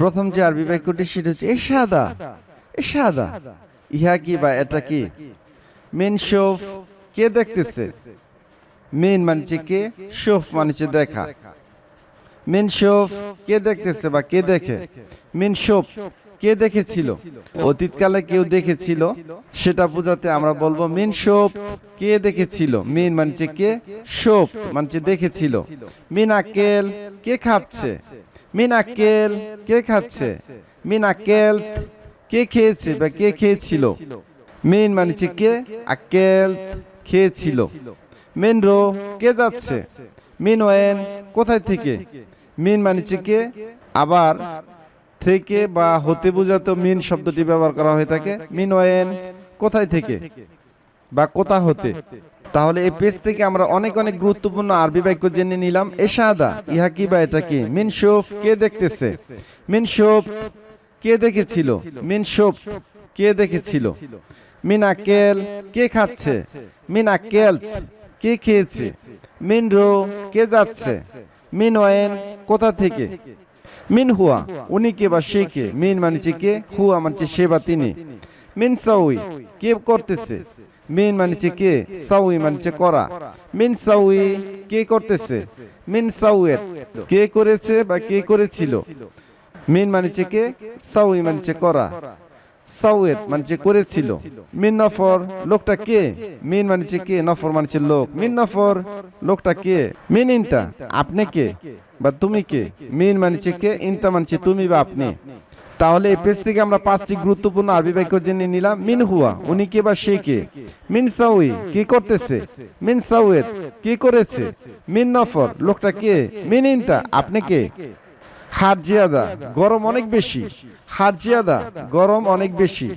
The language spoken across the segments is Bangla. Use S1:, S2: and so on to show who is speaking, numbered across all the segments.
S1: প্রথম যে আরবি বাক্যটি, সেটা হচ্ছে এশাদা। এশাদা। ইহা কি বা এটা কি? মিন শোফ কে দেখতেছে? মেন মানছে কে? শোফ মানছে দেখা। মেন শোফ কে দেখতেছে বা কে দেখে? মেন শোফ কে দেখেছিল? অতীতকালে কেউ দেখেছিল? সেটা বোঝাতে আমরা বলব মিন শোপ কে দেখেছিল? মেন মানছে কে? শোপ মানছে দেখেছিল। মিন আকেল কে খাচ্ছে মিন আকেল কে খাচ্ছে? মিন আকেল কে খেয়েছে বা কে খেয়েছিল? মিন মানছে কে? আকেল খেয়েছিল। মিন রো কে যাচ্ছে? মিন ওয়েন কোথায় থেকে? মিন মানিছে কে? আবার থেকে বা হতে বোঝাত মিন শব্দটি ব্যবহার করা হয়ে থাকে। মিন ওয়েন কোথায় থেকে? বা কোথা হতে? তাহলে এই পেজ থেকে আমরা অনেক অনেক গুরুত্বপূর্ণ আরবি বাক্য জেনে নিলাম। এশাদা, ইহা কি বা এটা কি? মিন শোফ কে দেখতেছে? মিন শোফ কে দেখেছিল? মিন শোফ কে দেখেছিল? মিন আকেল কে খাচ্ছে? মিন আকেল কে খেয়েছে? মিন রো কে যাচ্ছে? মিন ওয়েন কোথা থেকে? মিন হুয়া উনি কে বা সে কে? মিন মানছে কে, হুয়া মানছে সে বা তিনি। মিন সাউই কে করতেছে? মিন মানছে কে? সাউই মানছে করা। মিন সাউই কে করতেছে? মিন সাউয়ের কে করেছে বা কে করেছিল? মিন মানছে কে? সাউই মানছে করা। সাউয়েত মানছে করেছিল। মিন নফর, লোকটা কে? মিন মানছে কে? নফর মানছে লোক। মিন নফর, লোকটা কে? মিন ইনতা। আপনি কে? বা তুমি কে? মিন মানছে কে? ইনতা মানছে তুমি বা আপনি। তাহলে এই পেজ থেকে আমরা পাঁচটি গুরুত্বপূর্ণ আরবি বাক্য জেনে নিলাম। মিন হুয়া, উনি কে বা সে কে? মিন সাউই, কি করতেছে? মিন সাউয়েত কি করেছে? মিন নফর, লোকটা কে? মিন ইনতা, আপনি কে? হার জিয়াদা, গরম অনেক বেশি। হার জিয়াদা, গরম অনেক বেশি।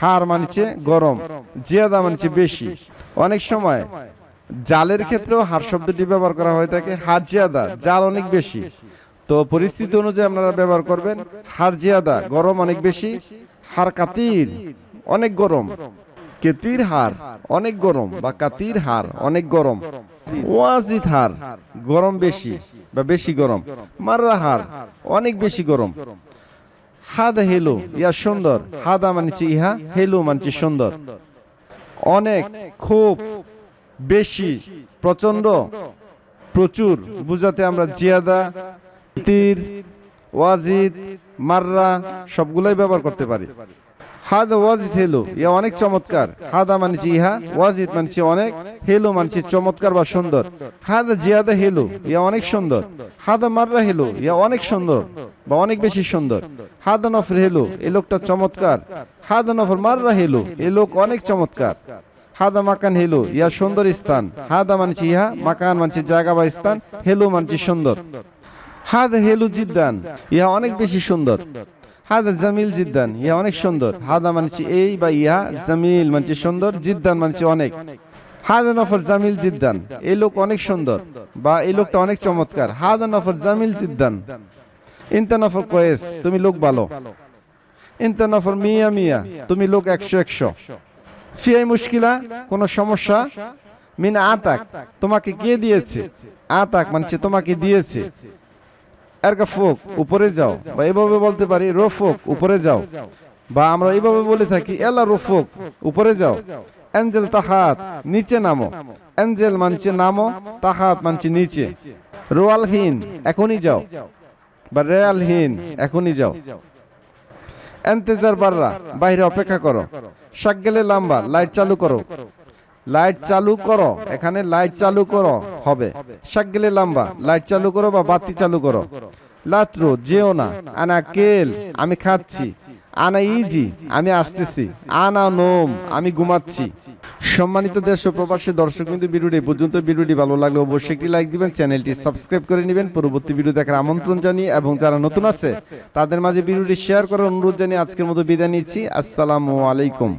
S1: হার মানছে গরম, জিয়াদা মানছে বেশি। অনেক সময় জালের ক্ষেত্রেও হার শব্দটি ব্যবহার করা হয়ে থাকে। হার জিয়াদা, জাল অনেক বেশি। তো পরিস্থিতি অনুযায়ী আপনারা ব্যবহার করবেন। হার জিয়াদা গরম অনেক বেশি হার কাতির অনেক গরম। কেতির হার অনেক গরম বা কাতির হার অনেক গরম। ওয়াজিদ হার গরম বেশি বা বেশি গরম। মাররা হার অনেক বেশি গরম। হাদা হেলো, ইয়া সুন্দর। হাদা মানছি ইহা, হেলো মানছি সুন্দর। অনেক খুব বেশি প্রচণ্ড প্রচুর। বুঝাতে আমরা জিয়াদা তীর, ওয়াজিদ, মাররা, সবগুলাই ব্যবহার করতে পারি। হাদা ওয়াজিদ হেলো, ইয়া অনেক চমৎকার। হাদা মানছি ইহা ওয়াজিদ মানছি অনেক, হেলো মানছি চমৎকার বা সুন্দর। হাদা জিয়াদা হেলো, ইয়া অনেক সুন্দর। হাদা মাররা হেলো, ইয়া অনেক সুন্দর বা অনেক বেশি সুন্দর। হাদা নফর হেলো, এ লোকটা চমৎকার। হাদা নফর মাররা হেলো, এ লোক অনেক চমৎকার। হাদা মাকান হেলো, ইয়া সুন্দর স্থান। হাদা মানছি ইহা মাকান মানছি জায়গা বা স্থান, হেলো মানছি সুন্দর। হাদা হেলু জিদ্দান, ইহা অনেক বেশি সুন্দর। হাদা জামিল জিদ্দান, ইহা অনেক সুন্দর। হাদা মানছি এই বা ইহা, জামিল মানছি সুন্দর, জিদ্দান মানছি অনেক। হাদা নফর জামিল জিদ্দান, এই লোক অনেক সুন্দর বা এই লোকটা অনেক চমৎকার। হাদা নফর জামিল জিদ্দান, ইন্তা নফর কয়েস, তুমি লোক ভালো। ইন্তা নফর মিয়া মিয়া, তুমি লোক একশো একশো। ফিয়াই মুশকিলা, কোনো সমস্যা? মিন আতাক, তোমাকে কে দিয়েছে? আতাক মানছে তোমাকে দিয়েছে। এরকা ফোক, উপরে যাও। বা এভাবে বলতে পারি রোফোক উপরে যাও। বা আমরা এইভাবে বলে থাকি, এলা রোফোক উপরে যাও। অ্যাঞ্জেল তাহাত, নিচে নামো। অ্যাঞ্জেল মানছে নামো, তাহাত মানছে নিচে। রোয়ালহীন এখনই যাও। বা রেয়ালহীন এখনই যাও। এন্তেজার বাররা, বাইরে অপেক্ষা করো। শাক গেলে লাম্বা, লাইট চালু করো। লাইট চালু করো। এখানে লাইট চালু করো। হবে। শাক গেলে লাম্বা। লাইট চালু করো বা বাতি চালু করো। লাত্রো যেও না। আনা কেল আমি খাচ্ছি। আনা ইজি আমি আসতেছি। আনা নোম। আমি ঘুমাচ্ছি। সম্মানিত দেশ ও প্রবাসী দর্শক কিন্তু ভিডিওটি পর্যন্ত। ভিডিওটি ভালো লাগলে অবশ্যই একটি লাইক দিবেন। চ্যানেলটি সাবস্ক্রাইব করে নেবেন। পরবর্তী ভিডিও দেখার আমন্ত্রণ জানিয়ে এবং যারা নতুন আছে তাদের মাঝে ভিডিওটি শেয়ার করার অনুরোধ জানিয়ে আজকের মতো বিদায় নিচ্ছি। আসসালামু আলাইকুম।